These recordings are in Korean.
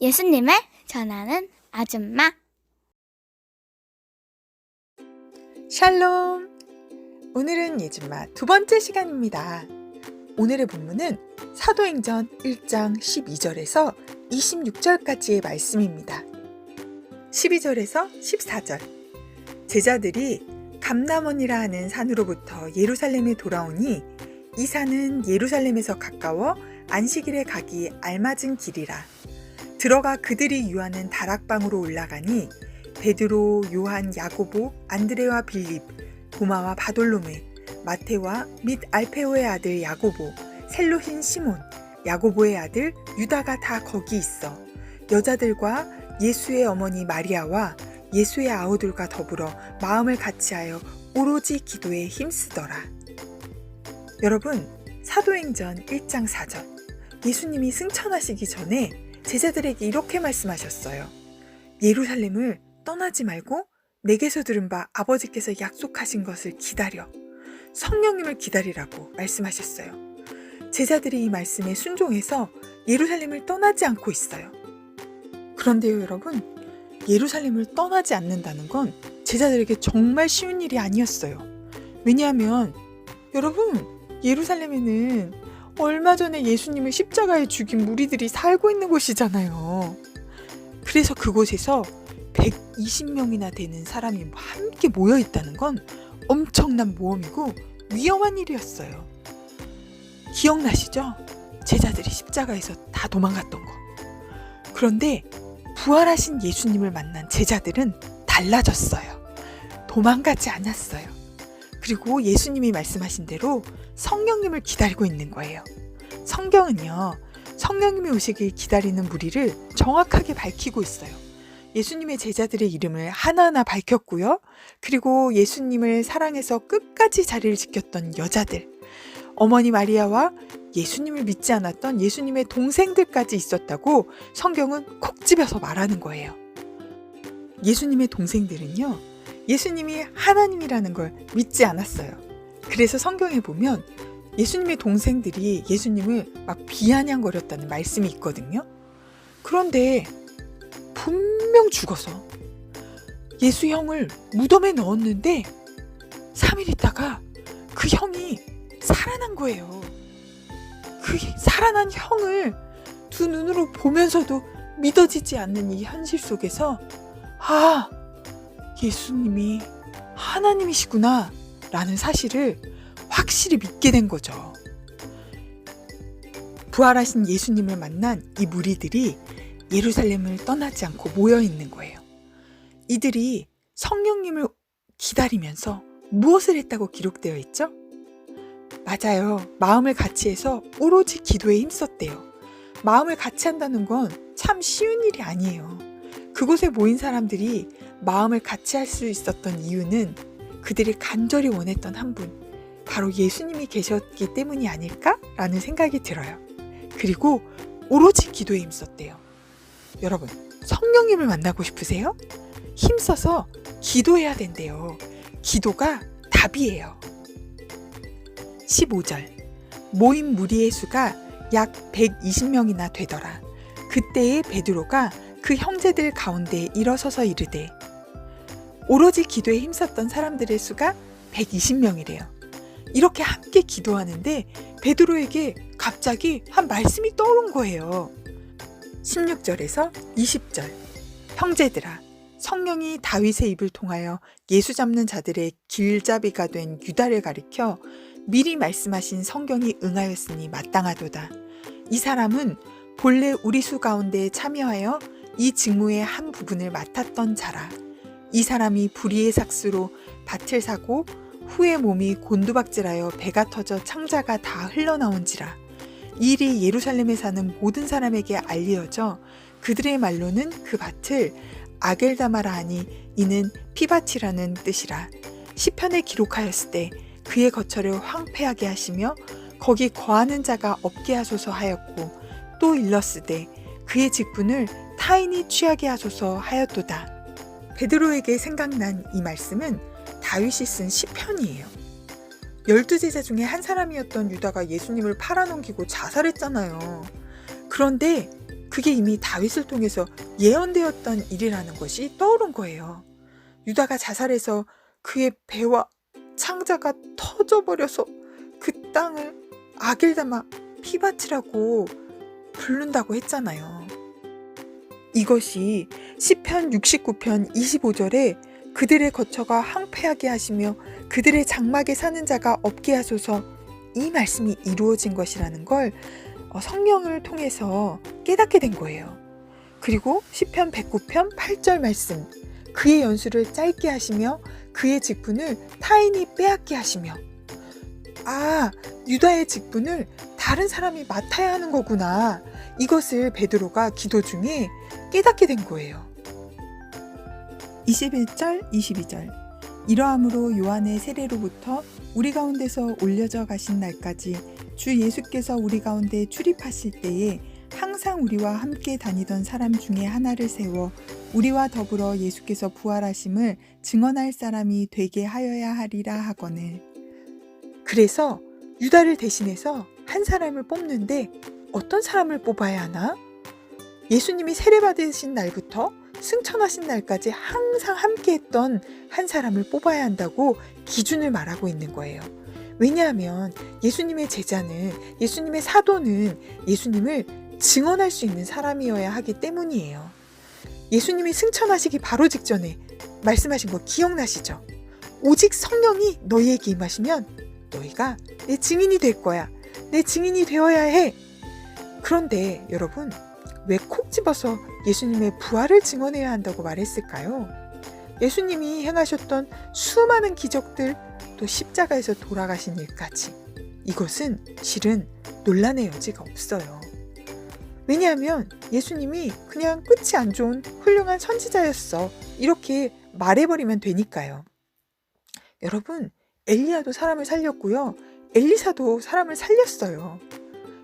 예수님을 전하는 아줌마. 샬롬! 오늘은 예준마 두 번째 시간입니다. 오늘의 본문은 사도행전 1장 12절에서 26절까지의 말씀입니다. 12절에서 14절. 제자들이 감남원이라 하는 산으로부터 예루살렘에 돌아오니 이 산은 예루살렘에서 가까워 안식일에 가기 알맞은 길이라. 들어가 그들이 유하는 다락방으로 올라가니 베드로, 요한, 야고보, 안드레와 빌립, 도마와 바돌로메, 마테와 및 알페오의 아들 야고보, 셀로힌 시몬, 야고보의 아들 유다가 다 거기 있어 여자들과 예수의 어머니 마리아와 예수의 아우들과 더불어 마음을 같이하여 오로지 기도에 힘쓰더라. 여러분, 사도행전 1장 4절. 예수님이 승천하시기 전에 제자들에게 이렇게 말씀하셨어요. 예루살렘을 떠나지 말고 내게서 들은 바 아버지께서 약속하신 것을 기다려 성령님을 기다리라고 말씀하셨어요. 제자들이 이 말씀에 순종해서 예루살렘을 떠나지 않고 있어요. 그런데요, 여러분, 예루살렘을 떠나지 않는다는 건 제자들에게 정말 쉬운 일이 아니었어요. 왜냐하면 여러분, 예루살렘에는 얼마 전에 예수님을 십자가에 죽인 무리들이 살고 있는 곳이잖아요. 그래서 그곳에서 120명이나 되는 사람이 함께 모여 있다는 건 엄청난 모험이고 위험한 일이었어요. 기억나시죠? 제자들이 십자가에서 다 도망갔던 거. 그런데 부활하신 예수님을 만난 제자들은 달라졌어요. 도망가지 않았어요. 그리고 예수님이 말씀하신 대로 성령님을 기다리고 있는 거예요. 성경은요, 성령님이 오시길 기다리는 무리를 정확하게 밝히고 있어요. 예수님의 제자들의 이름을 하나하나 밝혔고요. 그리고 예수님을 사랑해서 끝까지 자리를 지켰던 여자들, 어머니 마리아와 예수님을 믿지 않았던 예수님의 동생들까지 있었다고 성경은 콕 집어서 말하는 거예요. 예수님의 동생들은요, 예수님이 하나님이라는 걸 믿지 않았어요. 그래서 성경에 보면 예수님의 동생들이 예수님을 막 비아냥거렸다는 말씀이 있거든요. 그런데 분명 죽어서 예수 형을 무덤에 넣었는데 3일 있다가 그 형이 살아난 거예요. 그 살아난 형을 두 눈으로 보면서도 믿어지지 않는 이 현실 속에서 아, 예수님이 하나님이시구나 라는 사실을 확실히 믿게 된 거죠. 부활하신 예수님을 만난 이 무리들이 예루살렘을 떠나지 않고 모여 있는 거예요. 이들이 성령님을 기다리면서 무엇을 했다고 기록되어 있죠? 맞아요. 마음을 같이 해서 오로지 기도에 힘썼대요. 마음을 같이 한다는 건 참 쉬운 일이 아니에요. 그곳에 모인 사람들이 마음을 같이 할 수 있었던 이유는 그들이 간절히 원했던 한 분, 바로 예수님이 계셨기 때문이 아닐까라는 생각이 들어요. 그리고 오로지 기도에 힘썼대요. 여러분, 성령님을 만나고 싶으세요? 힘써서 기도해야 된대요. 기도가 답이에요. 15절. 모인 무리의 수가 약 120명이나 되더라. 그때에 베드로가 그 형제들 가운데 일어서서 이르되 오로지 기도에 힘썼던 사람들의 수가 120명이래요. 이렇게 함께 기도하는데 베드로에게 갑자기 한 말씀이 떠오른 거예요. 16절에서 20절. 형제들아, 성령이 다윗의 입을 통하여 예수 잡는 자들의 길잡이가 된 유다를 가리켜 미리 말씀하신 성경이 응하였으니 마땅하도다. 이 사람은 본래 우리 수 가운데 참여하여 이 직무의 한 부분을 맡았던 자라. 이 사람이 불의의 삭수로 밭을 사고 후에 몸이 곤두박질하여 배가 터져 창자가 다 흘러나온지라. 이 일이 예루살렘에 사는 모든 사람에게 알리어져 그들의 말로는 그 밭을 아겔다마라 하니 이는 피밭이라는 뜻이라. 시편에 기록하였을 때 그의 거처를 황폐하게 하시며 거기 거하는 자가 없게 하소서 하였고 또 일렀으되 그의 직분을 타인이 취하게 하소서 하였도다. 베드로에게 생각난 이 말씀은 다윗이 쓴 시편이에요. 열두 제자 중에 한 사람이었던 유다가 예수님을 팔아넘기고 자살했잖아요. 그런데 그게 이미 다윗을 통해서 예언되었던 일이라는 것이 떠오른 거예요. 유다가 자살해서 그의 배와 창자가 터져버려서 그 땅을 아길담아 피밭이라고 부른다고 했잖아요. 이것이 시편 69편 25절에 그들의 거처가 황폐하게 하시며 그들의 장막에 사는 자가 없게 하소서 이 말씀이 이루어진 것이라는 걸 어, 성령을 통해서 깨닫게 된 거예요. 그리고 시편 109편 8절 말씀 그의 연수를 짧게 하시며 그의 직분을 타인이 빼앗게 하시며 아 유다의 직분을 다른 사람이 맡아야 하는 거구나 이것을 베드로가 기도 중에 깨닫게 된 거예요. 21절 22절 이러함으로 요한의 세례로부터 우리 가운데서 올려져 가신 날까지 주 예수께서 우리 가운데 출입하실 때에 항상 우리와 함께 다니던 사람 중에 하나를 세워 우리와 더불어 예수께서 부활하심을 증언할 사람이 되게 하여야 하리라 하거늘. 그래서 유다를 대신해서 한 사람을 뽑는데 어떤 사람을 뽑아야 하나? 예수님이 세례받으신 날부터 승천하신 날까지 항상 함께했던 한 사람을 뽑아야 한다고 기준을 말하고 있는 거예요. 왜냐하면 예수님의 제자는 예수님의 사도는 예수님을 증언할 수 있는 사람이어야 하기 때문이에요. 예수님이 승천하시기 바로 직전에 말씀하신 거 기억나시죠? 오직 성령이 너희에게 임하시면 너희가 내 증인이 될 거야. 내 증인이 되어야 해. 그런데 여러분, 왜 콕 집어서 예수님의 부활을 증언해야 한다고 말했을까요? 예수님이 행하셨던 수많은 기적들, 또 십자가에서 돌아가신 일까지. 이것은 실은 논란의 여지가 없어요. 왜냐하면 예수님이 그냥 끝이 안 좋은 훌륭한 선지자였어. 이렇게 말해버리면 되니까요. 여러분, 엘리야도 사람을 살렸고요. 엘리사도 사람을 살렸어요.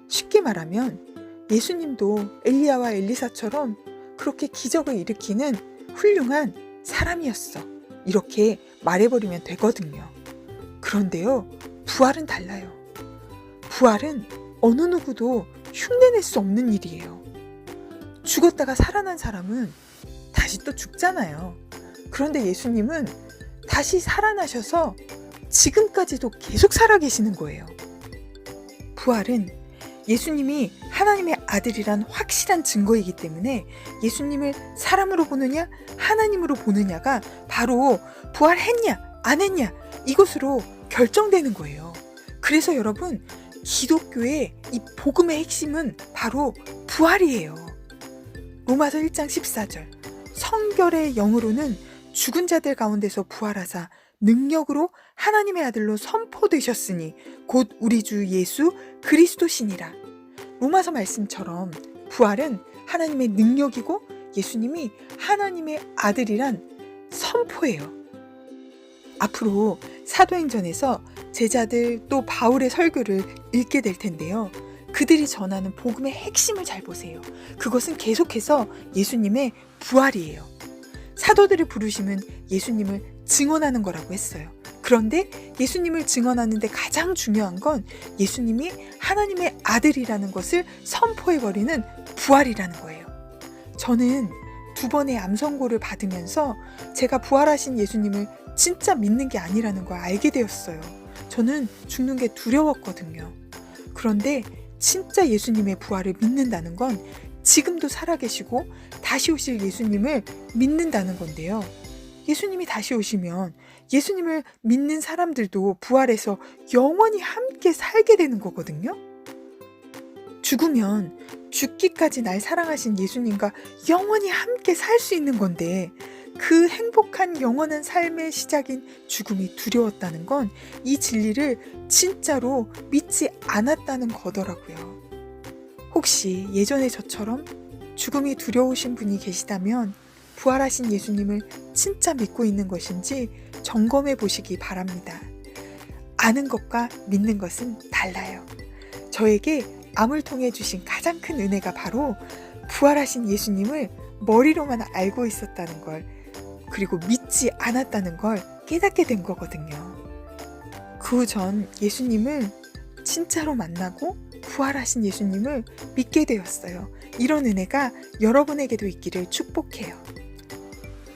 쉽게 말하면 예수님도 엘리야와 엘리사처럼 그렇게 기적을 일으키는 훌륭한 사람이었어. 이렇게 말해버리면 되거든요. 그런데요, 부활은 달라요. 부활은 어느 누구도 흉내낼 수 없는 일이에요. 죽었다가 살아난 사람은 다시 또 죽잖아요. 그런데 예수님은 다시 살아나셔서 지금까지도 계속 살아계시는 거예요. 부활은 예수님이 하나님의 아들이란 확실한 증거이기 때문에 예수님을 사람으로 보느냐, 하나님으로 보느냐가 바로 부활했냐, 안 했냐, 이것으로 결정되는 거예요. 그래서 여러분, 기독교의 이 복음의 핵심은 바로 부활이에요. 로마서 1장 14절. 성결의 영으로는 죽은 자들 가운데서 부활하사 능력으로 하나님의 아들로 선포되셨으니 곧 우리 주 예수 그리스도시니라. 로마서 말씀처럼 부활은 하나님의 능력이고 예수님이 하나님의 아들이란 선포예요. 앞으로 사도행전에서 제자들 또 바울의 설교를 읽게 될 텐데요. 그들이 전하는 복음의 핵심을 잘 보세요. 그것은 계속해서 예수님의 부활이에요. 사도들을 부르심은 예수님을 증언하는 거라고 했어요. 그런데 예수님을 증언하는데 가장 중요한 건 예수님이 하나님의 아들이라는 것을 선포해버리는 부활이라는 거예요. 저는 두 번의 암 선고를 받으면서 제가 부활하신 예수님을 진짜 믿는 게 아니라는 걸 알게 되었어요. 저는 죽는 게 두려웠거든요. 그런데 진짜 예수님의 부활을 믿는다는 건 지금도 살아계시고 다시 오실 예수님을 믿는다는 건데요. 예수님이 다시 오시면 예수님을 믿는 사람들도 부활해서 영원히 함께 살게 되는 거거든요. 죽으면 죽기까지 날 사랑하신 예수님과 영원히 함께 살 수 있는 건데 그 행복한 영원한 삶의 시작인 죽음이 두려웠다는 건 이 진리를 진짜로 믿지 않았다는 거더라고요. 혹시 예전에 저처럼 죽음이 두려우신 분이 계시다면 부활하신 예수님을 진짜 믿고 있는 것인지 점검해 보시기 바랍니다. 아는 것과 믿는 것은 달라요. 저에게 암을 통해 주신 가장 큰 은혜가 바로 부활하신 예수님을 머리로만 알고 있었다는 걸 그리고 믿지 않았다는 걸 깨닫게 된 거거든요. 그전 예수님을 진짜로 만나고 부활하신 예수님을 믿게 되었어요. 이런 은혜가 여러분에게도 있기를 축복해요.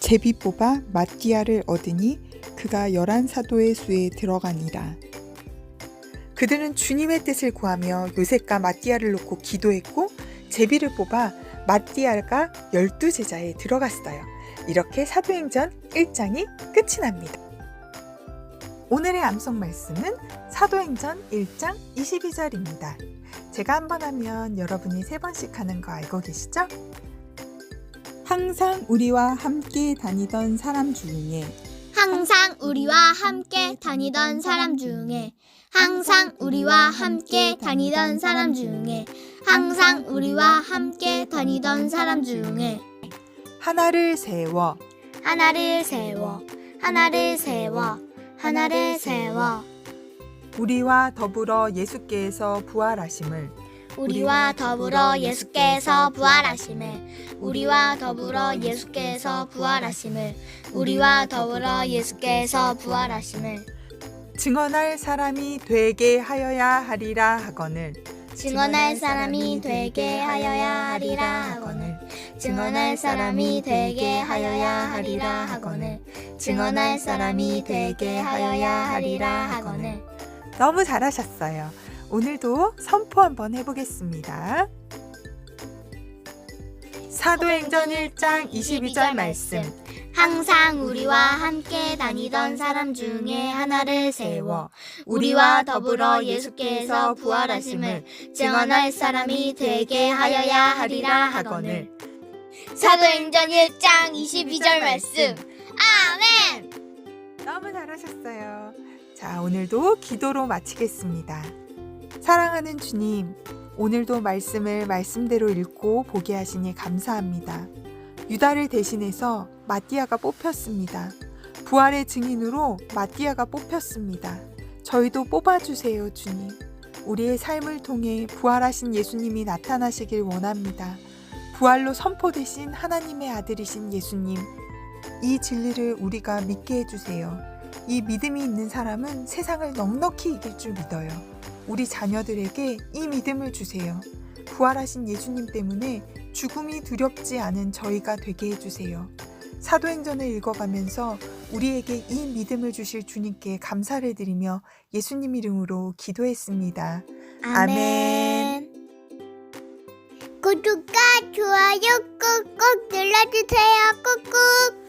제비 뽑아 마띠아를 얻으니 그가 열한 사도의 수에 들어가니라. 그들은 주님의 뜻을 구하며 요셉과 마띠아를 놓고 기도했고 제비를 뽑아 마띠아가 열두 제자에 들어갔어요. 이렇게 사도행전 1장이 끝이 납니다. 오늘의 암송 말씀은 사도행전 1장 22절입니다. 제가 한 번 하면 여러분이 세 번씩 하는 거 알고 계시죠? 항상 우리와 함께 다니던 사람 중에 항상 우리와 함께 다니던 사람 중에 항상 우리와 함께 다니던 사람 중에 항상 우리와 함께 다니던 사람 중에. 하나를 세워 하나를 세워 하나를 세워 하나를 세워. 우리와 더불어 예수께서 부활하심을 우리와 더불어 예수께서 부활하심을. 우리와 더불어 예수께서 부활하심을. 우리와 더불어 예수께서 부활하심을. 증언할 사람이 되게 하여야 하리라 하거늘. 증언할 사람이 되게 하여야 하리라 하거늘. 증언할 사람이 되게 하여야 하리라 하거늘. 증언할 사람이 되게 하여야 하리라 하거늘. 너무 잘하셨어요. 오늘도 선포 한번 해보겠습니다. 사도행전 1장 22절 말씀. 항상 우리와 함께 다니던 사람 중에 하나를 세워 우리와 더불어 예수께서 부활하심을 증언할 사람이 되게 하여야 하리라 하거늘 사도행전 1장 22절 말씀 아멘 너무 잘하셨어요. 자, 오늘도 기도로 마치겠습니다. 사랑하는 주님, 오늘도 말씀을 말씀대로 읽고 보게 하시니 감사합니다. 유다를 대신해서 마띠아가 뽑혔습니다. 부활의 증인으로 마띠아가 뽑혔습니다. 저희도 뽑아주세요, 주님. 우리의 삶을 통해 부활하신 예수님이 나타나시길 원합니다. 부활로 선포되신 하나님의 아들이신 예수님, 이 진리를 우리가 믿게 해주세요. 이 믿음이 있는 사람은 세상을 넉넉히 이길 줄 믿어요. 우리 자녀들에게 이 믿음을 주세요. 부활하신 예수님 때문에 죽음이 두렵지 않은 저희가 되게 해주세요. 사도행전을 읽어가면서 우리에게 이 믿음을 주실 주님께 감사를 드리며 예수님 이름으로 기도했습니다. 아멘. 구독과 좋아요 꾹꾹 눌러주세요.